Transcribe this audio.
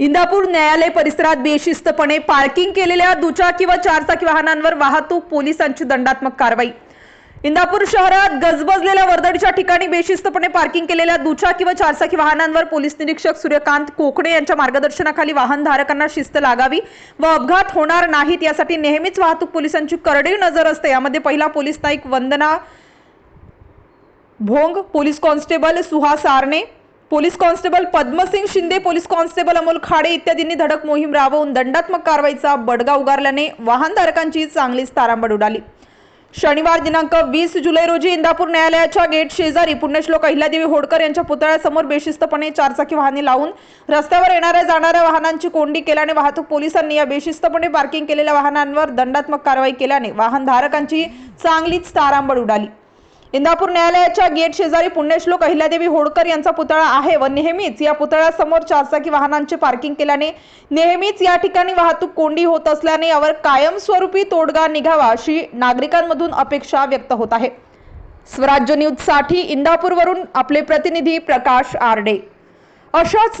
इंदापूर न्यायालय परिसरात बेशिस्तपणे पार्किंग केलेल्या दुचाकी व चारचाकी वाहनांवर वाहतूक पोलिसांची दंडात्मक कारवाई. इंदापूर शहरात गजबजलेल्या वर्दळीच्या ठिकाणी बेशिस्तपणे पार्किंग केलेल्या दुचाकी व चारचाकी वाहनांवर पोलीस निरीक्षक सूर्यकांत कोकणे यांच्या मार्गदर्शनाखाली वाहनधारकांना शिस्त लागावी व अपघात होणार नाहीत यासाठी नेहमीच वाहतूक पोलिसांची करडी नजर असते. यामध्ये पहिला police Naik Vandana Bhong police constable Suhas Arane police constable Padmasingh Shinde police constable Amol Khade इत्यादींनी धडक मोहीम राबवून दंडात्मक कारवाईचा बडगा उगारल्याने वाहनधारकांची चांगलीच तारांबड उडाली. शनिवार दिनांक वीस जुलै रोजी इंदापूर न्यायालयाच्या गेट शेजारी पुण्यश्लोक अहिल्यादेवी होडकर यांच्या पुतळ्यासमोर बेशिस्तपणे चारचाकी वाहने लावून रस्त्यावर येणाऱ्या जाणाऱ्या वाहनांची कोंडी केल्याने वाहतूक पोलिसांनी या बेशिस्तपणे पार्किंग केलेल्या वाहनांवर दंडात्मक कारवाई केल्याने वाहनधारकांची चांगलीच तारांबळ उडाली. इंदापूर न्यायालयाच्या गेट शेजारी पुण्यश्लोक अहिल्यादेवी होडकर यांचा पुतळा आहे व नेहमीच या पुतळ्यासमोर चारचाकी वाहनांचे पार्किंग केल्याने नेहमीच या ठिकाणी वाहतूक कोंडी होत असल्याने यावर कायमस्वरूपी तोडगा निघावा अशी नागरिकांमधून अपेक्षा व्यक्त होत आहे. स्वराज्य न्यूजसाठी इंदापूरवरून आपले प्रतिनिधी प्रकाश आरडे. अशाच